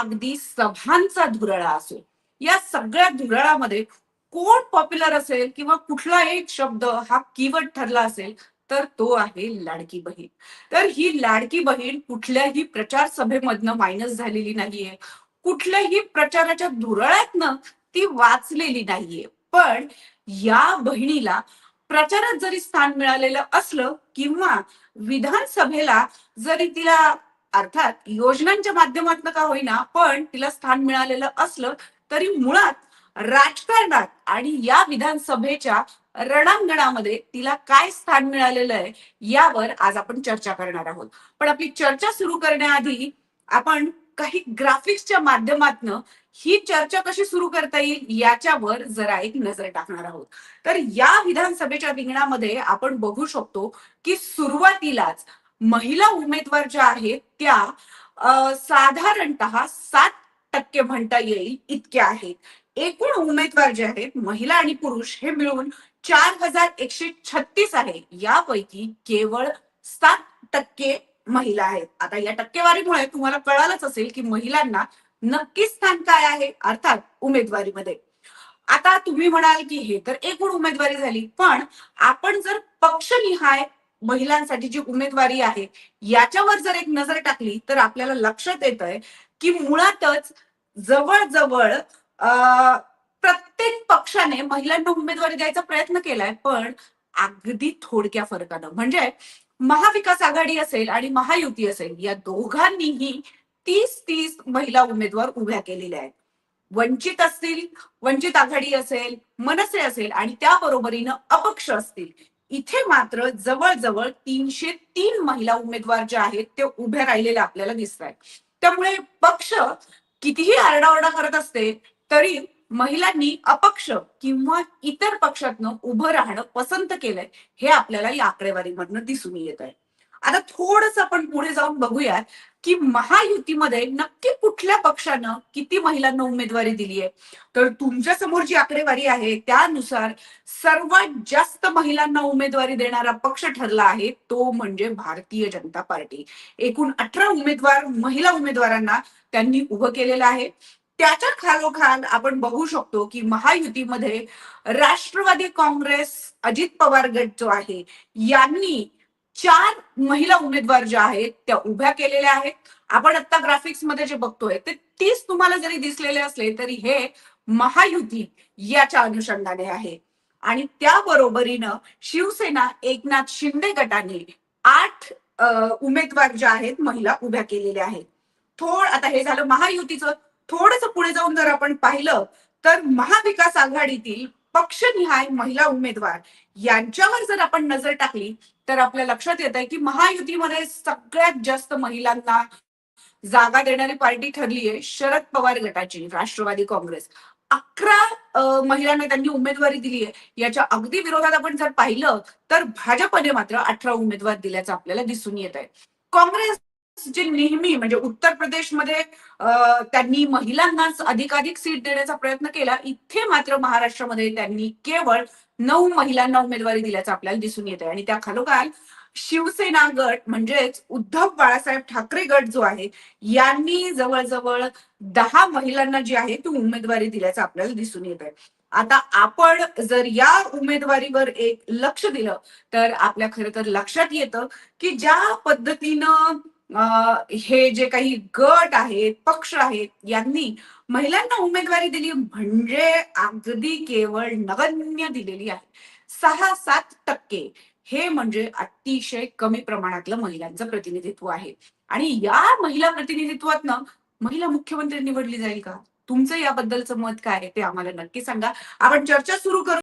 अगदी सभांचा धुरळा असो. या सगळ्या धुरळामध्ये कोण पॉप्युलर असेल किंवा कुठला एक शब्द हा कीवर्ड ठरला असेल तर तो आहे लाडकी बहीण. तर ही लाडकी बहीण कुठल्याही प्रचार सभेमधनं मायनस झालेली नाहीये. कुठल्याही प्रचाराच्या धुरळ्यातनं ती वाचलेली नाहीये. पण या बहिणीला प्रचारात जरी स्थान मिळालेलं असलं किंवा विधानसभेला जरी तिला अर्थात योजनांच्या माध्यमातून का होईना पण तिला स्थान मिळालेलं असलं तरी मुळात राजकारणात आणि या विधानसभेच्या रणांगणामध्ये तिला काय स्थान मिळालेलं आहे यावर आज आपण चर्चा करणार आहोत. पण आपली चर्चा सुरू करण्याआधी आपण काही ग्राफिक्सच्या माध्यमातन ही चर्चा कशी सुरू करता येईल याच्यावर जरा एक नजर टाकणार आहोत. तर या विधानसभेच्या रिंगणामध्ये आपण बघू शकतो की सुरुवातीलाच महिला उमेदवार ज्या आहेत त्या साधारणत साधारणतः सात टक्के म्हणता येईल इतक्या आहेत. एकूण उमेदवार जे आहेत महिला आणि पुरुष हे मिळून चार हजार एकशे छत्तीस आहे यापैकी केवळ सात टक्के महिला आहेत. आता या टक्केवारीमुळे तुम्हाला कळालंच असेल की महिलांना नक्की स्थान काय आहे अर्थात उमेदवारीमध्ये. आता तुम्ही म्हणाल की हे तर एकूण उमेदवारी झाली पण आपण जर पक्षनिहाय महिलांसाठी जी उमेदवारी आहे याच्यावर जर एक नजर टाकली तर आपल्याला लक्षात येत आहे की मुळातच जवळजवळ प्रत्येक पक्षाने महिलांना उमेदवारी द्यायचा प्रयत्न केलाय पण अगदी थोडक्या फरकानं. म्हणजे महाविकास आघाडी असेल आणि महायुती असेल या दोघांनीही तीस तीस महिला उमेदवार उभ्या केलेल्या आहेत. वंचित असतील वंचित आघाडी असेल मनसे असेल आणि त्या बरोबरीनं अपक्ष असतील. इथे मात्र जवळजवळ तीनशे तीन महिला उमेदवार जे आहेत ते उभ्या राहिलेले आपल्याला दिसत आहेत त्यामुळे पक्ष कितीही आरडाओरडा करत असते तरी महिलांनी अपक्ष किंवा इतर पक्षातनं उभं राहणं पसंत केलंय हे आपल्याला या आकडेवारीमधनं दिसून येत आहे आता थोडस आपण पुढे जाऊन बघूया की महायुतीमध्ये नक्की कुठल्या पक्षानं किती महिलांना उमेदवारी दिली आहे? तर तुमच्यासमोर जी आकडेवारी आहे त्यानुसार सर्वात जास्त महिलांना उमेदवारी देणारा पक्ष ठरला आहे तो म्हणजे भारतीय जनता पार्टी. एकूण अठरा उमेदवार महिला उमेदवारांना त्यांनी उभं केलेलं आहे. त्याच्या खालोखाल आपण बघू शकतो की महायुतीमध्ये राष्ट्रवादी काँग्रेस अजित पवार गट जो आहे यांनी चार महिला उमेदवार ज्या आहेत त्या उभ्या केलेल्या आहेत. आपण आता ग्राफिक्समध्ये जे बघतोय ते तीस तुम्हाला जरी दिसलेले असले तरी हे महायुती याच्या अनुषंगाने आहे. आणि त्या बरोबरीनं शिवसेना एकनाथ शिंदे गटाने आठ उमेदवार ज्या आहेत महिला उभ्या केलेल्या आहेत. थोड आता हे झालं महायुतीचं. थोडस पुढे जाऊन जर आपण पाहिलं तर महाविकास आघाडीतील पक्षनिहाय महिला उमेदवार यांच्यावर जर आपण नजर टाकली तर आपल्या लक्षात येत आहे की महायुतीमध्ये सगळ्यात जास्त महिलांना जागा देणारी पार्टी ठरली आहे शरद पवार गटाची राष्ट्रवादी काँग्रेस. अकरा महिलांना त्यांनी उमेदवारी दिली आहे. याच्या अगदी विरोधात आपण जर पाहिलं तर भाजपने मात्र अठरा उमेदवार दिल्याचं आपल्याला दिसून येत आहे काँग्रेस जे नेहमी म्हणजे उत्तर प्रदेशमध्ये त्यांनी महिलांनाच अधिकाधिक सीट देण्याचा प्रयत्न केला इथे मात्र महाराष्ट्रामध्ये त्यांनी केवळ नऊ महिलांना उमेदवारी दिल्याचं आपल्याला दिसून येत आहे आणि त्या खालोखाल शिवसेना गट म्हणजेच उद्धव बाळासाहेब ठाकरे गट जो आहे यांनी जवळजवळ दहा महिलांना जी आहे ती उमेदवारी दिल्याचं आपल्याला दिसून येत आहे आता आपण जर या उमेदवारीवर एक लक्ष दिलं तर आपल्या खरं तर लक्षात येतं की ज्या पद्धतीनं हे जे काही गट आहेत पक्ष आहेत यांनी महिलांना उमेदवारी दिली म्हणजे अगदी केवळ नगण्य दिलेली आहे. सहा सात टक्के हे म्हणजे अतिशय कमी प्रमाणातलं महिलांचं प्रतिनिधित्व आहे. आणि या महिला प्रतिनिधित्वातनं महिला मुख्यमंत्री निवडली जाईल का? तुमचं याबद्दलचं मत काय आहे ते आम्हाला नक्की सांगा. आपण चर्चा सुरू करू.